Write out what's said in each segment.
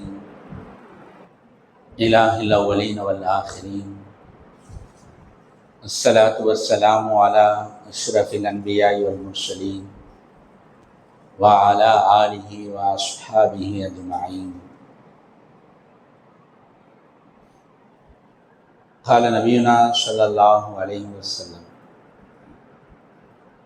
العالمين إله الأولين والآخرين. الصلاة والسلام على أشرف الأنبياء والمرسلين وعلى آله وأصحابه أجمعين. قال نبينا صلى الله عليه وسلم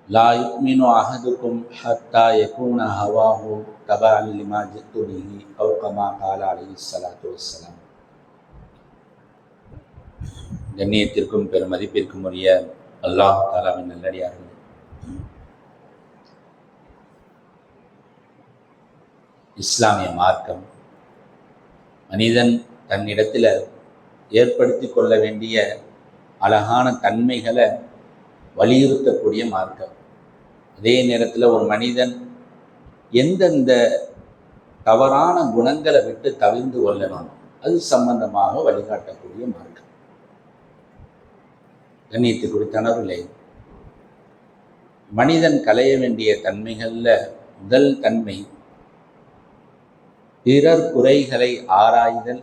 لا يؤمن أحدكم حتى يكون هواه تبعا لما جئت به أو كما قال عليه الصلاة والسلام கண்ணியத்திற்கும் பெருமதிப்பிற்கும் உரிய அல்லாஹ் தாலாவின் நல்லடியார்கள் இஸ்லாமிய மார்க்கம் மனிதன் தன்னிடத்தில் ஏற்படுத்தி கொள்ள வேண்டிய அழகான தன்மைகளை வலியுறுத்தக்கூடிய மார்க்கம். அதே நேரத்தில் ஒரு மனிதன் எந்தெந்த தவறான குணங்களை விட்டு தவிர்ந்து கொள்ளணும் அது சம்பந்தமாக வழிகாட்டக்கூடிய மார்க்கம். கண்ணியத்தை குறித்தனவில்லை மனிதன் களைய வேண்டிய தன்மைகளில் முதல் தன்மை பிறர் குறைகளை ஆராய்தல்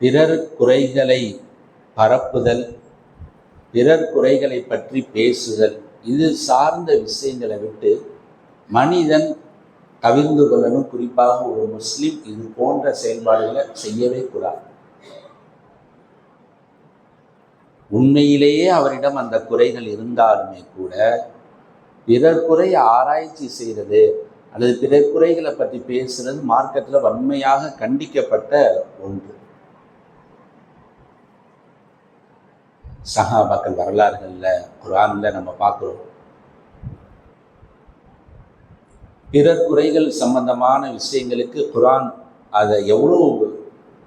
பிறர் குறைகளை பரப்புதல் பிறர் குறைகளை பற்றி பேசுதல். இது சார்ந்த விஷயங்களை விட்டு மனிதன் தவிர்ந்து கொள்ளணும். குறிப்பாக ஒரு முஸ்லீம் இது போன்ற செயல்பாடுகளை செய்யவே கூடாது. உண்மையிலேயே அவரிடம் அந்த குறைகள் இருந்தாலுமே கூட பிறர் குறை ஆராய்ச்சி செய்கிறது அல்லது பிறர் குறைகளை பற்றி பேசுறது மார்க்கெட்டில் வன்மையாக கண்டிக்கப்பட்ட ஒன்று. சஹாபாக்கள் வரலாறுகளில் குரானில் நம்ம பார்க்குறோம். பிறர் குறைகள் சம்பந்தமான விஷயங்களுக்கு குரான் அதை எவ்வளோ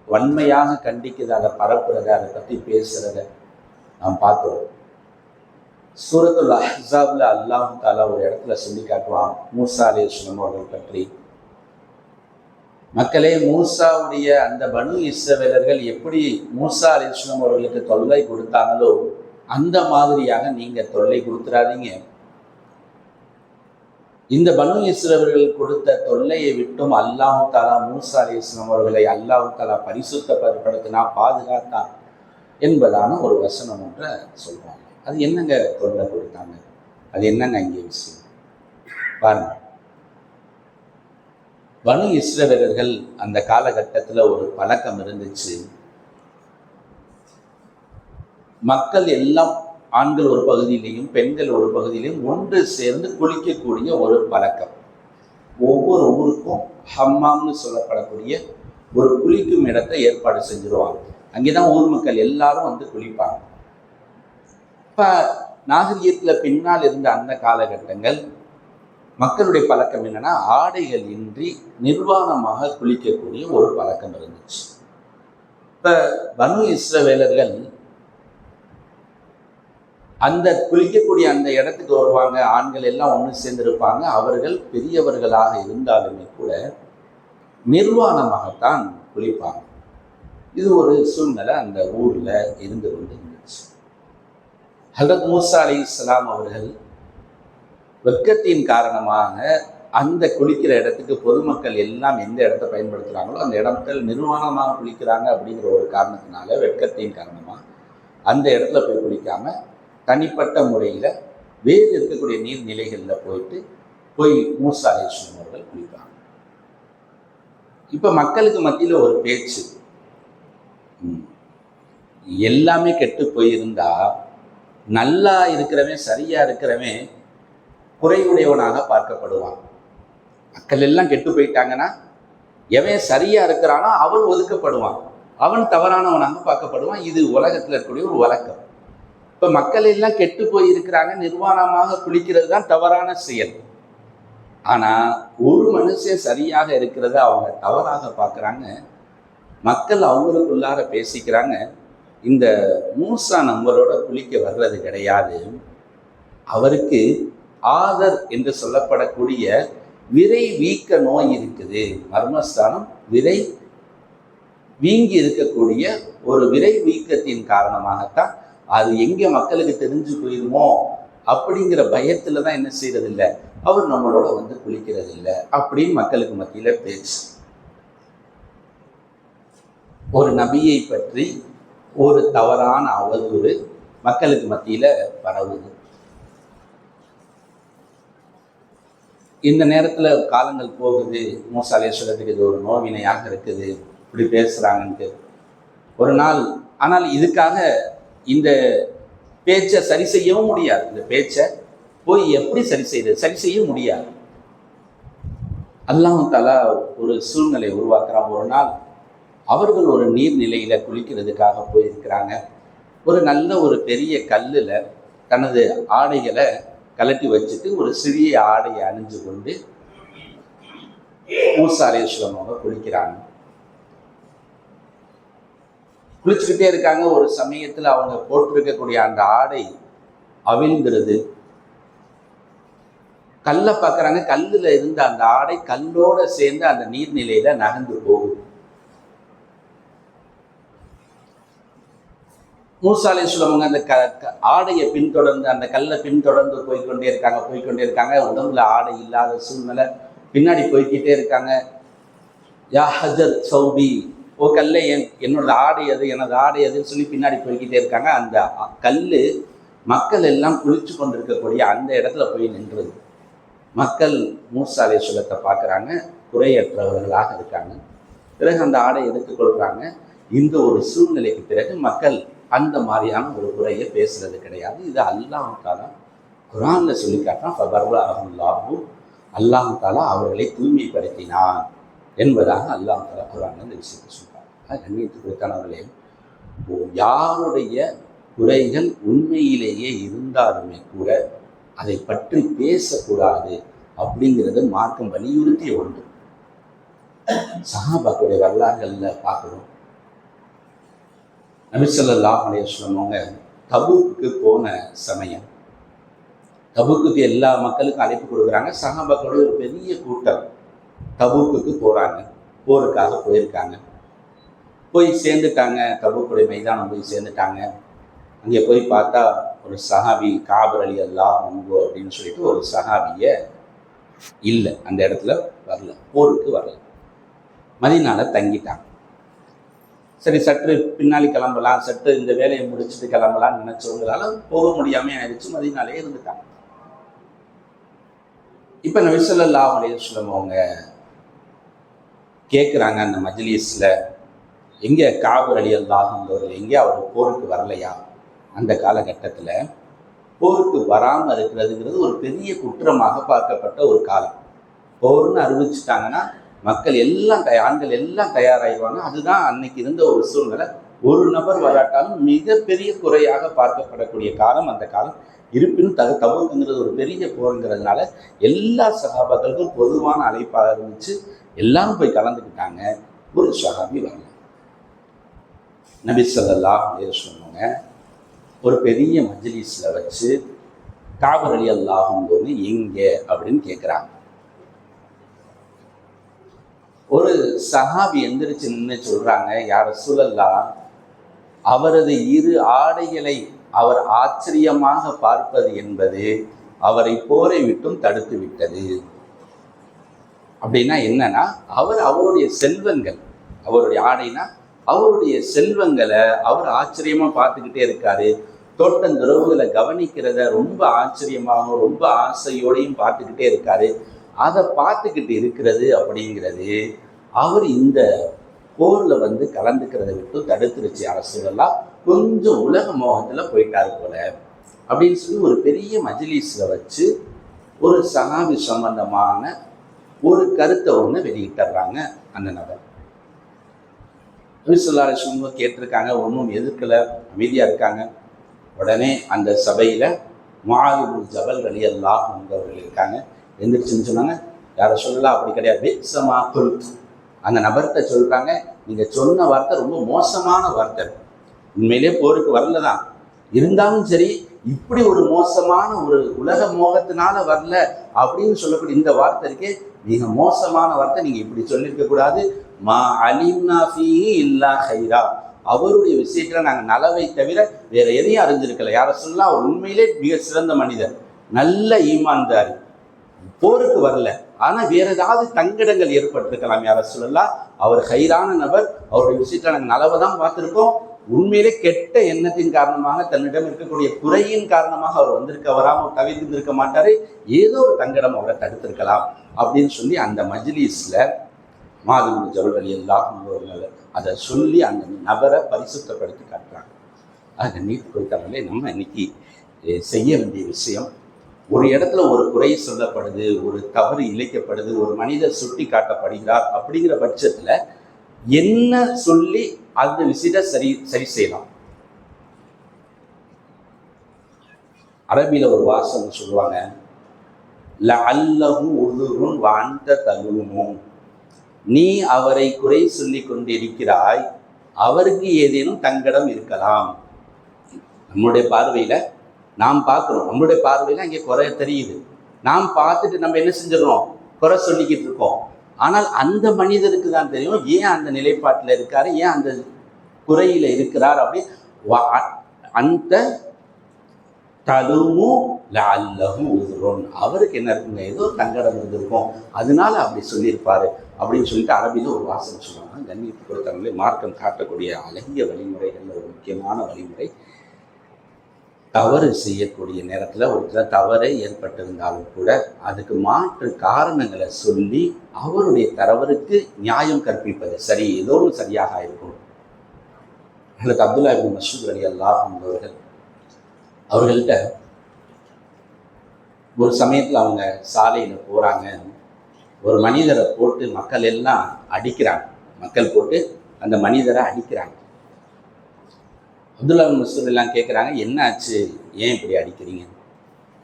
வன்மையாக கண்டிக்குது அதை பரப்புறத அதை பற்றி பேசுகிறத நாம் பார்க்குறோம். சூரத்துல் அஹாபில் அல்லாஹ் தாலா ஒரு இடத்துல சொல்லி காட்டுவான். மூசா அலி அவர்கள் பற்றி மக்களே மூசாவுடைய அந்த பனு இஸ்ரவேலர்கள் எப்படி மூசா அலிஸ்லாம் அவர்களுக்கு தொல்லை கொடுத்தாங்களோ அந்த மாதிரியாக நீங்கள் தொல்லை கொடுத்துடாதீங்க இந்த பனு இஸ்ரவர்கள் கொடுத்த தொல்லையை விட்டும் அல்லாஹு தாலா மூசா அலி இஸ்லாம் அவர்களை அல்லாஹு தாலா பரிசுத்தப்படுத்தினா பாதுகாத்தான் என்பதான ஒரு வசனம் ஒன்றை சொல்கிறாங்க அது என்னங்க தொல்லை கொடுத்தாங்க? அது என்னங்க அங்கே விஷயம்? பாருங்கள் பனு இஸ்ரவேலர்கள் அந்த காலகட்டத்தில் ஒரு பழக்கம் இருந்துச்சு. மக்கள் எல்லாம் ஆண்கள் ஒரு பகுதியிலையும் பெண்கள் ஒரு பகுதியிலையும் ஒன்று சேர்ந்து குளிக்கக்கூடிய ஒரு பழக்கம். ஒவ்வொரு ஊருக்கும் ஹம்மாம்னு சொல்லப்படக்கூடிய ஒரு குளிக்கும் இடத்தை ஏற்பாடு செஞ்சிருவாங்க. அங்கே தான் ஊர் மக்கள் எல்லாரும் வந்து குளிப்பாங்க. இப்போ நாகரிகத்தில் பின்னால் இருந்த அந்த காலகட்டங்கள் மக்களுடைய பழக்கம் என்னன்னா ஆடைகள் இன்றி நிர்வாணமாக குளிக்கக்கூடிய ஒரு பழக்கம் இருந்துச்சு. இப்போ பனு இஸ்ரவேலர்கள் அந்த குளிக்கக்கூடிய அந்த இடத்துக்கு வருவாங்க ஆண்கள் எல்லாம் ஒன்று சேர்ந்திருப்பாங்க அவர்கள் பெரியவர்களாக இருந்தாலுமே கூட நிர்வாணமாகத்தான் குளிப்பாங்க. இது ஒரு சூழ்நிலை அந்த ஊரில் இருந்து கொண்டு இருந்துச்சு ஹலத் மூசா அலி இஸ்லாம் அவர்கள் வெக்கத்தின் காரணமாக அந்த குளிக்கிற இடத்துக்கு பொதுமக்கள் எல்லாம் எந்த இடத்த பயன்படுத்துகிறாங்களோ அந்த இடத்துல நிர்வாணமாக குளிக்கிறாங்க அப்படிங்கிற ஒரு காரணத்தினால வெட்கத்தின் காரணமாக அந்த இடத்துல போய் குளிக்காமல் தனிப்பட்ட முறையில் வேறு இருக்கக்கூடிய நீர்நிலைகளில் போயிட்டு போய் மூசா அவர்கள் குளிப்பாங்க. இப்போ மக்களுக்கு மத்தியில் ஒரு பேச்சு. எல்லாமே கெட்டு போயிருந்தா நல்லா இருக்கிறவன் சரியாக இருக்கிறவன் குறைவுடையவனாக பார்க்கப்படுவான். மக்கள் எல்லாம் கெட்டு போயிட்டாங்கன்னா எவன் சரியா இருக்கிறானோ அவன் ஒதுக்கப்படுவான். அவன் தவறானவனாக பார்க்கப்படுவான். இது உலகத்தில் இருக்கக்கூடிய ஒரு வழக்கம். இப்போ மக்கள் எல்லாம் கெட்டு போயிருக்கிறாங்க நிர்வாணமாக குளிக்கிறது தான் தவறான செயல். ஆனால் ஒரு மனுஷன் சரியாக இருக்கிறத அவங்க தவறாக பார்க்குறாங்க. மக்கள் அவங்களுக்குள்ளார பேசிக்கிறாங்க. இந்த மூசா நம்மளோட குளிக்க வர்றது கிடையாது. அவருக்கு ஆதர் என்று சொல்லப்படக்கூடிய விரை வீக்க நோய் இருக்குது. மர்மஸ்தானம் விரை வீங்கி இருக்கக்கூடிய ஒரு விரை வீக்கத்தின் காரணமாகத்தான் அது எங்கே மக்களுக்கு தெரிஞ்சு போயிருமோ அப்படிங்கிற பயத்தில் தான் என்ன செய்கிறது இல்லை அவர் நம்மளோட வந்து குளிக்கிறது இல்லை அப்படின்னு மக்களுக்கு மத்தியில் பேச்சு. ஒரு நபியை பற்றி ஒரு தவறான அவதூறு மக்களுக்கு மத்தியில் பரவுது. இந்த நேரத்தில் காலங்கள் போகுது. மூசாலேஸ்வரத்துக்கு இது ஒரு நோவினையாக இருக்குது. இப்படி பேசுகிறாங்கன்ட்டு ஒரு நாள் ஆனால் இதுக்காக இந்த பேச்சை சரி செய்யவும் முடியாது. இந்த பேச்சை போய் எப்படி சரி செய்யுது சரி செய்ய முடியாது? அல்லாஹ் தலா ஒரு சூழ்நிலை உருவாக்குறான். ஒரு நாள் அவர்கள் ஒரு நீர்நிலையில் குளிக்கிறதுக்காக போயிருக்கிறாங்க. ஒரு நல்ல ஒரு பெரிய கல்லில் தனது ஆடைகளை கலட்டி வச்சுட்டு ஒரு சிறிய ஆடையை அணிஞ்சு கொண்டு மூசாலேஸ்வரம் அவங்க குளிக்கிறாங்க. குளிச்சுக்கிட்டே இருக்காங்க. ஒரு சமயத்தில் அவங்க போட்டிருக்கக்கூடிய அந்த ஆடை அவிழ்ந்துருது. கல்லை பார்க்குறாங்க. கல்லுல இருந்த அந்த ஆடை கல்லோட சேர்ந்து அந்த நீர்நிலையில நகர்ந்து போகுது. மூசாலே சொல்லுவாங்க அந்த க ஆடையை பின்தொடர்ந்து அந்த கல்லை பின்தொடர்ந்து போய்க்கொண்டே இருக்காங்க போய்க்கொண்டே இருக்காங்க. உடம்புல ஆடை இல்லாத சூழ்நிலை. பின்னாடி போய்க்கிட்டே இருக்காங்க. யா ஹஜர் சௌபி ஓ கல்லை என் என்னோட ஆடை அது எனது ஆடை அதுன்னு சொல்லி பின்னாடி போய்க்கிட்டே இருக்காங்க. அந்த கல் மக்கள் எல்லாம் குளிச்சு கொண்டிருக்கக்கூடிய அந்த இடத்துல போய் நின்றது. மக்கள் மூசாலே சுலத்தை பார்க்குறாங்க. குறையற்றவர்களாக இருக்காங்க. பிறகு அந்த ஆடை எடுத்துக்கொள்கிறாங்க இந்த ஒரு சூழ்நிலைக்கு பிறகு மக்கள் அந்த மாதிரியான ஒரு குறையை பேசுறது கிடையாது. இது அல்லாஹ் தாலா குரான்ல சொல்லி காட்டுறான். ஃபபர்லாஹுல்லாஹு அல்லாஹ் தாலா அவர்களை தூய்மைப்படுத்தினான் என்பதாக அல்லாஹ் தாலா குரான் இந்த விஷயத்தை சொல்றாங்க கண்ணியத்துக்குறித்தானவர்களே யாருடைய குறைகள் உண்மையிலேயே இருந்தாலுமே கூட அதை பற்றி பேசக்கூடாது அப்படிங்கிறது மார்க்கம் வலியுறுத்திய ஒன்று. சகாபாக்களுடைய வரலாறுகளில் பார்க்குறோம். நபிசல்லா அலையம் அவங்க தபுக்கு போன சமயம். தபுக்குக்கு எல்லா மக்களுக்கும் அழைப்பு கொடுக்குறாங்க. சகாபாக்களோட ஒரு பெரிய கூட்டம் தபுக்குக்கு போகிறாங்க போருக்காக போயிருக்காங்க. போய் சேர்ந்துட்டாங்க. தபுக்குடைய மைதானம் போய் சேர்ந்துட்டாங்க. அங்கே போய் பார்த்தா ஒரு சஹாபி காபர் அலி அல்லா அன்பு அப்படின்னு சொல்லிட்டு ஒரு சஹாபிய இல்லை. அந்த இடத்துல வரல. போருக்கு வரல. மதினால தங்கிட்டாங்க. சரி சற்று பின்னாடி கிளம்பலாம் சற்று இந்த வேலையை முடிச்சுட்டு கிளம்பலாம்னு நினைச்சவங்களால போக முடியாமல் ஆயிடுச்சு மதினாலே இருந்துட்டாங்க. இப்போ நபிசல்லா அலையம் அவங்க கேட்குறாங்க அந்த மஜ்லிஸ்ல எங்கே காபர் அலி அல்லாஹ்ன்றவர் எங்கே அவர் போருக்கு வரலையா? அந்த காலகட்டத்தில் போருக்கு வராமல் இருக்கிறதுங்கிறது ஒரு பெரிய குற்றமாக பார்க்கப்பட்ட ஒரு காலம். போர்னு அறிவிச்சிட்டாங்கன்னா மக்கள் எல்லாம் ஆண்கள் எல்லாம் தயாராகிடுவாங்க அதுதான் அன்னைக்கு இருந்த ஒரு சூழ்நிலை. ஒரு நபர் வராட்டாலும் மிகப்பெரிய குறையாக பார்க்கப்படக்கூடிய காலம் அந்த காலம். இருப்பினும் தக தவறுங்கிறது ஒரு பெரிய போருங்கிறதுனால எல்லா சகாபாக்களுக்கும் பொதுவான அழைப்பாக இருந்துச்சு. எல்லாரும் போய் கலந்துக்கிட்டாங்க. ஒரு சகாபி வரல. நபி சொல்லல்லா சொன்னாங்க ஒரு பெரிய மஜ்லீஸில் வச்சு காபர் அலி அல்லாஹும் போது எங்கே அப்படின்னு கேட்குறாங்க ஒரு சஹாபி எந்திரிச்சு நின்று சொல்றாங்க யார சூழல்லா? அவரது இரு ஆடைகளை அவர் ஆச்சரியமாக பார்ப்பது என்பது அவரை போரை விட்டும் தடுத்து விட்டது. அப்படின்னா என்னன்னா அவர் அவருடைய செல்வங்கள் அவருடைய ஆடைனா அவருடைய செல்வங்களை அவர் ஆச்சரியமா பார்த்துக்கிட்டே இருக்காரு. தோட்டந்துறவுகளை கவனிக்கிறத ரொம்ப ஆச்சரியமாகவும் ரொம்ப ஆசையோடையும் பார்த்துக்கிட்டே இருக்காரு. அதை பார்த்துக்கிட்டு இருக்கிறது அப்படிங்கிறது அவர் இந்த போரில் வந்து கலந்துக்கிறத விட்டு தடுத்துருச்சு அரசுகள்லாம். கொஞ்சம் உலக மோகத்தில் போயிட்டாரு போல. அப்படின்னு சொல்லி ஒரு பெரிய மஜிலீஸில் வச்சு ஒரு சகாபி சம்பந்தமான ஒரு கருத்தை ஒன்று வெளியிட்டுறாங்க அந்த நபர். நபிசுல்லாஸ்வங்க கேட்டிருக்காங்க ஒன்றும் எதிர்க்கலை அமைதியாக இருக்காங்க. உடனே அந்த சபையில் மாலிபுல் ஜபல் வழியெல்லாம் அல்லாஹ் அவர்கள் இருக்காங்க. எந்திரிச்சுன்னு சொன்னாங்க. யாரை சொல்லலாம் அப்படி கிடையாது. பிக்ஸமா குல்த் அந்த நபர்கிட்ட சொல்கிறாங்க நீங்கள் சொன்ன வார்த்தை ரொம்ப மோசமான வார்த்தை. உண்மையிலே போருக்கு வரல தான். இருந்தாலும் சரி இப்படி ஒரு மோசமான ஒரு உலக மோகத்தினால வரல அப்படின்னு சொல்லக்கூடிய இந்த வார்த்தை இருக்கே மிக மோசமான வார்த்தை. நீங்கள் இப்படி சொல்லியிருக்க கூடாது. மா அலிம்னாஃபி இல்லா ஹைரா அவருடைய விஷயத்தில் நாங்கள் நலவை தவிர வேற எதையும் அறிஞ்சிருக்கல யாரை சொல்லலாம்? அவர் உண்மையிலே மிக சிறந்த மனிதர். நல்ல ஈமான்தாரி. போருக்கு வரல. ஆனால் வேற ஏதாவது தங்கிடங்கள் ஏற்பட்டிருக்கலாம் யார சொல்லலாம் அவர் ஹைரான நபர் அவருடைய விஷயத்துல நாங்கள் நலவை தான் பார்த்துருக்கோம். உண்மையிலே கெட்ட எண்ணத்தின் காரணமாக தன்னிடம் இருக்கக்கூடிய குறையின் காரணமாக அவர் வந்திருக்க வராமல் தவிர்த்திருக்க மாட்டார். ஏதோ ஒரு தங்கிடம் அவரை தடுத்திருக்கலாம் அப்படின்னு சொல்லி அந்த மஜ்லிஸ்ல மாதவி ஜவல் அலி எல்லாம் அதை சொல்லி அந்த நபரை பரிசுத்தப்படுத்தி காட்டுறாங்க. அதை நீட் கொடுத்தவங்களே நம்ம இன்னைக்கு செய்ய வேண்டிய விஷயம் ஒரு இடத்துல ஒரு குறை சொல்லப்படுது ஒரு தவறு இழைக்கப்படுது ஒரு மனிதர் சுட்டி காட்டப்படுகிறார் அப்படிங்கிற பட்சத்துல என்ன சொல்லி அந்த விஷயத்தை சரி சரி செய்யலாம்? அரபியில் ஒரு வாசகம் சொல்லுவாங்க. லஅல்லஹு உதுருன் வாண்ட தகுமும் நீ அவரை குறை சொல்லி கொண்டிருக்கிறாய் அவருக்கு ஏதேனும் தங்கடம் இருக்கலாம். நம்முடைய பார்வையில நாம் பார்க்குறோம். நம்மளுடைய பார்வையில அங்கே குறை தெரியுது. நாம் பார்த்துட்டு நம்ம என்ன செஞ்சிடறோம்? குறை சொல்லிக்கிட்டு இருக்கோம். ஆனால் அந்த மனிதருக்கு தான் தெரியும் ஏன் அந்த நிலைப்பாட்டில் இருக்காரு? ஏன் அந்த குறையில இருக்கிறார் அப்படின்னு அந்த தலுமு லஅல்லஹு உதுருன். அவருக்கு என்ன இருக்குங்க? ஏதோ தங்கடம் இருந்திருக்கும். அதனால அப்படி சொல்லியிருப்பாரு. அப்படின்னு சொல்லிட்டு அரபியில் ஒரு வாசகம் சொல்லுவாங்க. கண்ணியத்துக்கு கொடுத்தவங்களே மார்க்கம் காட்டக்கூடிய அழகிய வழிமுறைகள்ல ஒரு முக்கியமான வழிமுறை தவறு செய்யக்கூடிய நேரத்தில் ஒருத்தர் தவறே ஏற்பட்டிருந்தாலும் கூட அதுக்கு மாற்று காரணங்களை சொல்லி அவருடைய தரவருக்கு நியாயம் கற்பிப்பது சரி ஏதோ ஒன்று சரியாக இருக்கும் அல்லது அப்துல்லா இபின் மசூத் அலி அல்லாஹ் அவர்கள் அவர்கள்ட்ட ஒரு சமயத்தில் அவங்க சாலையில் போகிறாங்க ஒரு மனிதரை போட்டு மக்கள் எல்லாம் அடிக்கிறாங்க. மக்கள் போட்டு அந்த மனிதரை அடிக்கிறாங்க. அப்துல்லா பின் மசூத் எல்லாம் கேட்குறாங்க என்ன ஆச்சு ஏன் இப்படி அடிக்கிறீங்க?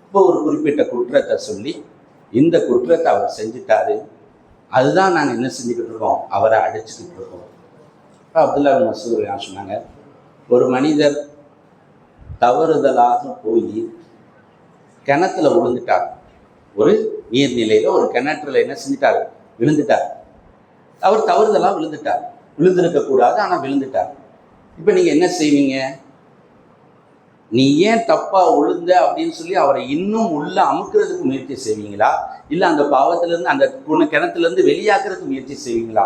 இப்போ ஒரு குறிப்பிட்ட குற்றத்தை சொல்லி இந்த குற்றத்தை அவர் செஞ்சுட்டாரு. அதுதான் நாங்கள் என்ன செஞ்சுக்கிட்டு இருக்கோம்? அவரை அடிச்சுக்கிட்டு இருக்கோம். இப்போ அப்துல்லா பின் மசூத் எல்லாம் சொன்னாங்க? ஒரு மனிதர் தவறுதலாக போய் கிணத்துல விழுந்துட்டார். ஒரு நீர்நிலையில் ஒரு கிணற்றுல என்ன செஞ்சிட்டார்? விழுந்துட்டார். அவர் தவறுதலாக விழுந்துட்டார். விழுந்திருக்கக்கூடாது ஆனால் விழுந்துட்டார். இப்போ நீங்கள் என்ன செய்வீங்க? நீ ஏன் தப்பாக உழுந்த அப்படின்னு சொல்லி அவரை இன்னும் உள்ளே அமுக்கிறதுக்கு முயற்சி செய்வீங்களா? இல்லை அந்த பாவத்திலேருந்து அந்த குண கிணத்துலேருந்து வெளியாக்குறதுக்கு முயற்சி செய்வீங்களா?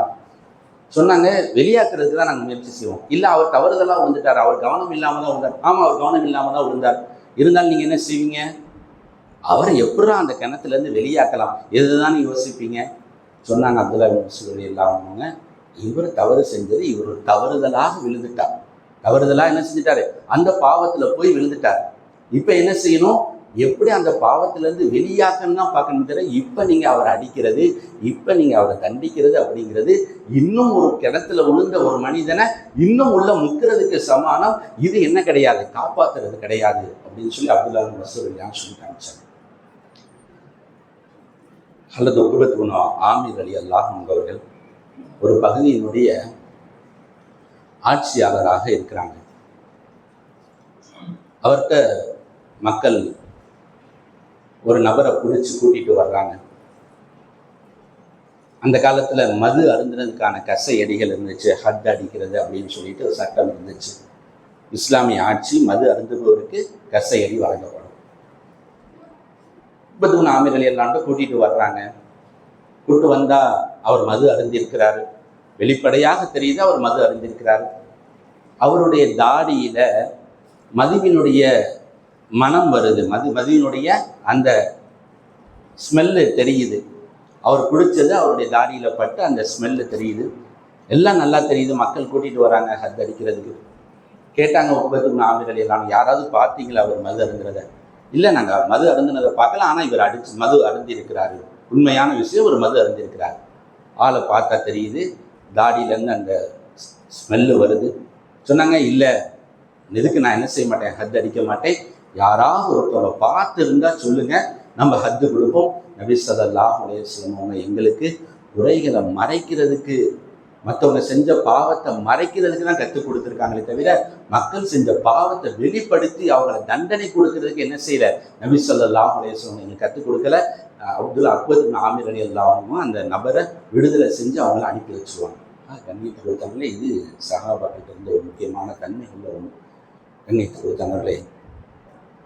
சொன்னாங்க வெளியாக்குறதுக்கு தான் நாங்கள் முயற்சி செய்வோம். இல்லை அவர் தவறுதலாக விழுந்துட்டார் அவர் கவனம் இல்லாமல் தான் விழுந்தார் ஆமாம் அவர் கவனம் இல்லாமல் தான் விழுந்தார் இருந்தாலும் நீங்கள் என்ன செய்வீங்க? அவரை எப்படா அந்த கிணத்துலேருந்து வெளியாக்கலாம்? எதுதான் யோசிப்பீங்க? சொன்னாங்க அப்துல்லா சொல்லி அவங்க இவர் தவறு செஞ்சது இவர் தவறுதலாக விழுந்துட்டார். தவறுதலாக என்ன செஞ்சிட்டாரு? அந்த பாவத்தில் போய் விழுந்துட்டார். இப்போ என்ன செய்யணும்? எப்படி அந்த பாவத்திலேருந்து வெளியாக்கணும் தான் பார்க்கணும் தவிர இப்போ நீங்கள் அவரை அடிக்கிறது இப்போ நீங்கள் அவரை தண்டிக்கிறது அப்படிங்கிறது இன்னும் ஒரு கிணத்துல விழுந்த ஒரு மனிதனை இன்னும் உள்ள முக்கிறதுக்கு சமானம் இது என்ன கிடையாது காப்பாத்துறது கிடையாது அப்படின்னு சொல்லி அப்துல்லா மசூர் சொல்லி காமிச்சாங்க. அல்லது உபத் குணா ஆமீர் அலி அல்லாஹ் அவர்கள் ஒரு பகுதியினுடைய ஆட்சியாளராக இருக்கிறாங்க. அவர்கிட்ட மக்கள் ஒரு நபரை பிடிச்சி கூட்டிட்டு வர்றாங்க. அந்த காலத்தில் மது அருந்தினதுக்கான கசை அடிகள் இருந்துச்சு ஹட் அடிக்கிறது அப்படின்னு சொல்லிட்டு ஒரு சட்டம் இருந்துச்சு. இஸ்லாமிய ஆட்சி மது அருந்துபவருக்கு கசை அடி வழங்கப்படும். முப்பத்தி தூண் அலி அல்லாண்டு கூட்டிட்டு வர்றாங்க. கூட்டு வந்தா அவர் மது அருந்திருக்கிறாரு. வெளிப்படையாக தெரியுது அவர் மது அருந்திருக்கிறாரு. அவருடைய தாடியில மதுவினுடைய மனம் வருது. மது மதுவினுடைய அந்த ஸ்மெல்லு தெரியுது. அவர் குடிச்சது அவருடைய தாடியில் பட்டு அந்த ஸ்மெல்லு தெரியுது. எல்லாம் நல்லா தெரியுது. மக்கள் கூட்டிட்டு வராங்க ஹத் அடிக்கிறதுக்கு. கேட்டாங்க முப்பத்தி ஆமீர் எல்லாம் யாராவது பார்த்தீங்களா அவர் மது அருந்துறத? இல்லை நாங்கள் மது அருந்தினதை பார்க்கல. ஆனால் இவர் அடிச்சு மது அருந்தி இருக்கிறாரு உண்மையான விஷயம் ஒரு மது அறிஞ்சிருக்கிறாங்க ஆளை பார்த்தா தெரியுது தாடியிலேருந்து அந்த ஸ்மெல்லு வருது. சொன்னாங்க இல்லை இதுக்கு நான் என்ன செய்ய மாட்டேன்? ஹத் அடிக்க மாட்டேன். யாராவது ஒருத்தரை பார்த்து இருந்தால் சொல்லுங்கள் நம்ம ஹத்து கொடுப்போம். நபி ஸல்லல்லாஹு உடைய வஸல்லம் எங்களுக்கு உரைகளை மறைக்கிறதுக்கு மற்றவங்க செஞ்ச பாவத்தை மறைக்கிறதுக்கு தான் கற்றுக் கொடுத்துருக்காங்களே தவிர மக்கள் செஞ்ச பாவத்தை வெளிப்படுத்தி அவங்கள தண்டனை கொடுக்கறதுக்கு என்ன செய்யல? நபி ஸல்லல்லாஹு எங்களுக்கு கற்றுக் கொடுக்கல. அப்துல் அக்பத் ஆமீர் அலி அல்லாவும் அந்த நபரை விடுதலை செஞ்சு அவங்கள அனுப்பி வச்சுருவாங்க. கண்ணியத்தை கொடுத்தவங்களே இது சகாபாக்கிட்ட இருந்த ஒரு முக்கியமான தன்மைகள் ஒன்று கண்ணியத்தை கொடுத்தவங்களே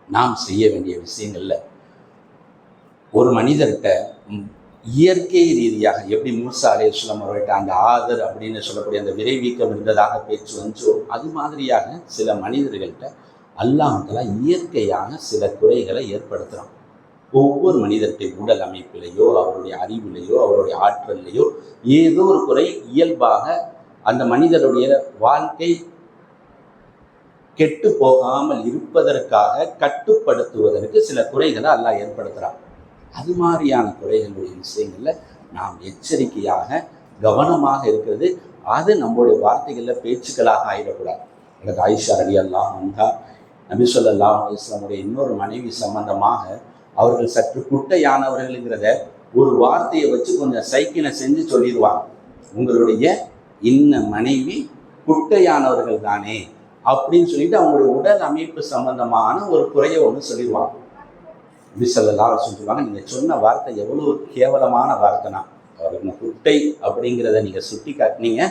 நாம் செய்ய வேண்டிய விஷயங்கள்ல ஒரு மனிதர்கிட்ட இயற்கை ரீதியாக எப்படி மூசா அலையுஸ்லாம் அவர்கிட்ட அந்த ஆதர் அப்படின்னு சொல்லக்கூடிய அந்த விரைவீக்கம் இருந்ததாக பேச்சு வந்துச்சோ. அது மாதிரியாக சில மனிதர்கள்ட்ட அல்லாஹலா இயற்கையாக சில குறைகளை ஏற்படுத்துகிறான் ஒவ்வொரு மனிதர்கிட்ட உடல் அமைப்பிலேயோ அவருடைய அறிவிலேயோ அவருடைய ஆற்றல்லையோ ஏதோ ஒரு குறை இயல்பாக அந்த மனிதருடைய வாழ்க்கை கெட்டு போகாமல் இருப்பதற்காக கட்டுப்படுத்துவதற்கு சில குறைகளை அல்லாஹ் ஏற்படுத்துகிறான் அது மாதிரியான குறைகளுடைய விஷயங்களில் நாம் எச்சரிக்கையாக கவனமாக இருக்கிறது. அது நம்மளுடைய வார்த்தைகளில் பேச்சுக்களாக ஆயிடக்கூடாது. எனக்கு ஆயிஷா அலி அல்லாஹ் வந்தா நபி சொல்லல்லா இஸ்லாமுடைய இன்னொரு மனைவி சம்பந்தமாக அவர்கள் சற்று குட்டையானவர்கள்ங்கிறத ஒரு வார்த்தையை வச்சு கொஞ்சம் சைக்கிளை செஞ்சு சொல்லிடுவாங்க. உங்களுடைய இன்ன மனைவி குட்டையானவர்கள் தானே அப்படின்னு சொல்லிட்டு அவங்களுடைய உடல் அமைப்பு சம்பந்தமான ஒரு குறையை ஒன்று சொல்லிடுவாங்க. நபிசல்லாம் சொல்லுவாங்க நீங்கள் சொன்ன வார்த்தை எவ்வளோ கேவலமான வார்த்தைனா அவருக்கு குட்டை அப்படிங்கிறத நீங்கள் சுட்டி காட்டினீங்க.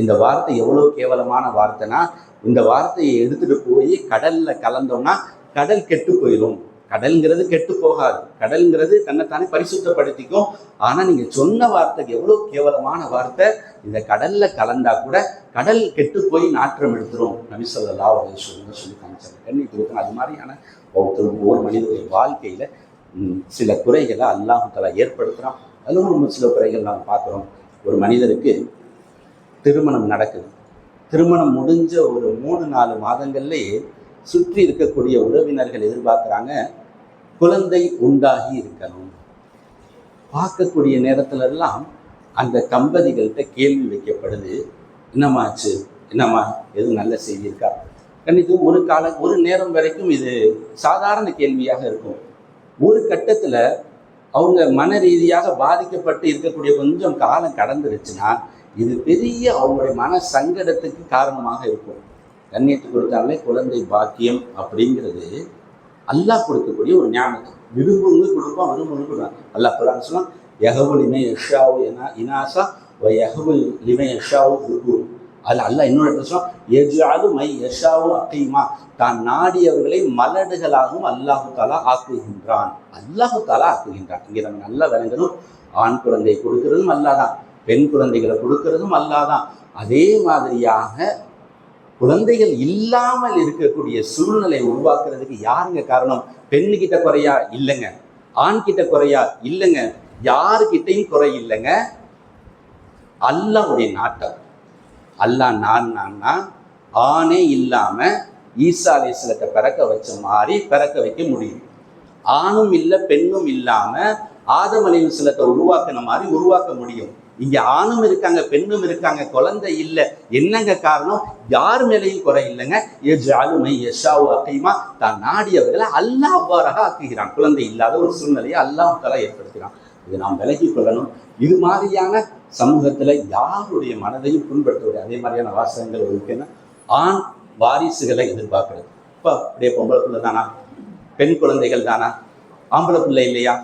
இந்த வார்த்தை எவ்வளோ கேவலமான வார்த்தைனா இந்த வார்த்தையை எடுத்துகிட்டு போய் கடலில் கலந்தோம்னா கடல் கெட்டு போயிடும் கடல்ங்கிறது கெட்டு போகாது. கடல்ங்கிறது தன்னைத்தானே பரிசுத்தப்படுத்திக்கும். ஆனால் நீங்கள் சொன்ன வார்த்தைக்கு எவ்வளோ கேவலமான வார்த்தை இந்த கடலில் கலந்தா கூட கடல் கெட்டு போய் நாற்றம் எடுத்துரும். நபிசல்லா சொல்லி சொல்லி காமிச்சாங்க. கண்ணி கொடுக்கணும் அது மாதிரியான ஒவ்வொரு ஒவ்வொரு மனிதனுடைய வாழ்க்கையில் சில குறைகளை அல்லாஹால ஏற்படுத்துகிறான் அதுவும் நம்ம சில குறைகள் நாம் பார்க்குறோம். ஒரு மனிதருக்கு திருமணம் நடக்குது. திருமணம் முடிஞ்ச ஒரு மூணு நாலு மாதங்கள்லேயே சுற்றி இருக்கக்கூடிய உறவினர்கள் எதிர்பார்க்குறாங்க குழந்தை உண்டாகி இருக்கணும். பார்க்கக்கூடிய நேரத்திலெல்லாம் அந்த தம்பதிகள்கிட்ட கேள்வி வைக்கப்படுது என்னம்மாச்சு என்னம்மா? எதுவும் நல்ல செய்தி இருக்கா? கண்டித்து ஒரு கால ஒரு நேரம் வரைக்கும் இது சாதாரண கேள்வியாக இருக்கும். ஒரு கட்டத்தில் அவங்க மன ரீதியாக பாதிக்கப்பட்டு இருக்கக்கூடிய கொஞ்சம் காலம் கடந்துருச்சுன்னா இது பெரிய அவங்களுடைய மன சங்கடத்துக்கு காரணமாக இருக்கும். கண்ணியத்து கொடுத்தாலே குழந்தை பாக்கியம் அப்படிங்கிறது அல்லாஹ் கொடுக்கக்கூடிய ஒரு ஞாபகம் விரும்புங்க கொடுப்பான் விரும்புங்க கொடுப்பான் அல்லாஹ் குரான் சொல்லலாம் யகபுல் இமை யஷாவு இனாசா ஒ யகபுல் லிமை யஷாவு குரு அதில் அல்ல இன்னொரு இடத்துல எஜாது மை யஷாவும் அக்கையுமா தான் நாடியவர்களை மலடுகளாகவும் அல்லாஹு தாலா ஆக்குகின்றான். அல்லாஹு தாலா ஆக்குகின்றான். இங்கே நம்ம நல்லா விளங்கணும். ஆண் குழந்தை கொடுக்கறதும் அல்லாதான் பெண் குழந்தைகளை கொடுக்கறதும் அல்லாதான் அதே மாதிரியாக குழந்தைகள் இல்லாமல் இருக்கக்கூடிய சூழ்நிலை உருவாக்குறதுக்கு யாருங்க காரணம்? பெண்ணுக்கிட்ட குறையா? இல்லைங்க. ஆண் கிட்ட குறையா? இல்லைங்க. யாருக்கிட்டையும் குறை இல்லைங்க. அல்லாவுடைய நாட்டம். அல்லா நான்னா ஆணே இல்லாம ஈசா அலிஸ்லத்தை பிறக்க வச்ச மாதிரி பிறக்க வைக்க முடியும். ஆணும் இல்லை பெண்ணும் இல்லாம ஆதம் அலிஸ்லத்தை உருவாக்கின மாதிரி உருவாக்க முடியும். இங்க ஆணும் இருக்காங்க பெண்ணும் இருக்காங்க குழந்தை இல்லை. என்னங்க காரணம்? யார் மேலேயும் குறை இல்லைங்க. ஆளுமை யஷாவு அக்கையுமா தான் நாடியவர்களை அல்லாஹ் அவ்வாறாக ஆக்குகிறான். குழந்தை இல்லாத ஒரு சூழ்நிலையை அல்லாஹ் தலா ஏற்படுத்துகிறான். இதை நாம் விலகி கொள்ளணும். இது மாதிரியான சமூகத்தில் யாருடைய மனதையும் புண்படுத்தக்கூடிய அதே மாதிரியான வாசகங்கள் இருக்குன்னா ஆண் வாரிசுகளை எதிர்பார்க்கிறது. இப்போ அப்படியே பொம்பளை பிள்ளை தானா? பெண் குழந்தைகள் தானா? ஆம்பளை பிள்ளை இல்லையா?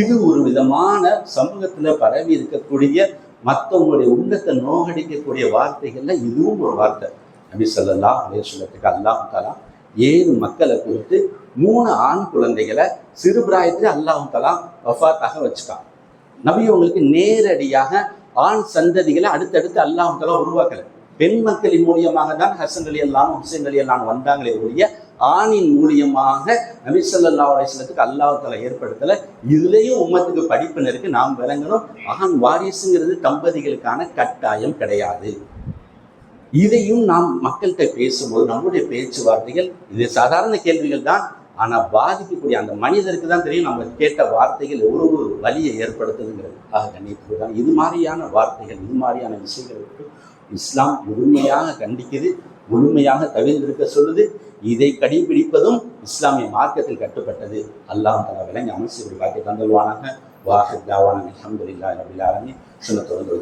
இது ஒரு விதமான சமூகத்தில் பரவி இருக்கக்கூடிய மற்றவங்களுடைய உள்ளத்தை நோகடிக்கக்கூடிய வார்த்தைகளில் இதுவும் ஒரு வார்த்தை. நபி சொல்லலா அலே சொல்லத்துக்கு அல்லாஹ் தலா ஏழு மக்களை குறித்து மூணு ஆண் குழந்தைகளை சிறு பிராயத்துல அல்லாஹ் தலா வஃபாத்தாக வச்சுக்கான். நபி நேரடியாக ஆண் சந்ததிகளை அடுத்தடுத்து அல்லாஹ் உருவாக்கல. பெண் மக்களின் மூலியமாக தான் ஹசன் அலி அல்லான் ஹுசைன் அலி அல்லான் வந்தாங்களே ஒழிய ஆணின் மூலியமாக நபிசல்லா அலிஸ்லத்துக்கு அல்லாஹால ஏற்படுத்தலை. இதுலேயும் உம்மத்துக்கு படிப்பினருக்கு நாம் விளங்கணும் ஆண் வாரிசுங்கிறது தம்பதிகளுக்கான கட்டாயம் கிடையாது. இதையும் நாம் மக்கள்கிட்ட பேசும்போது நம்முடைய பேச்சுவார்த்தைகள் இது சாதாரண கேள்விகள் தான் ஆனால் பாதிக்கக்கூடிய அந்த மனிதருக்கு தான் தெரியும் நம்ம கேட்ட வார்த்தைகள் எவ்வளவு வலியை ஏற்படுத்துதுங்கிறது. ஆக கண்ணியத்துக்கு தான் இது மாதிரியான வார்த்தைகள் இது மாதிரியான விஷயங்களுக்கு இஸ்லாம் முழுமையாக கண்டிக்குது முழுமையாக தவிர்ந்திருக்க சொல்லுது. இதை கடைபிடிப்பதும் இஸ்லாமிய மார்க்கத்தில் கட்டுப்பட்டது. அல்லாம் தலா விளங்கி அமைச்சர் ஒரு வாக்கை தந்துள்வானாக வாஹித் தாவான அலமதுல்லா ரபில் ஆலமி சொல்ல தொடர்ந்து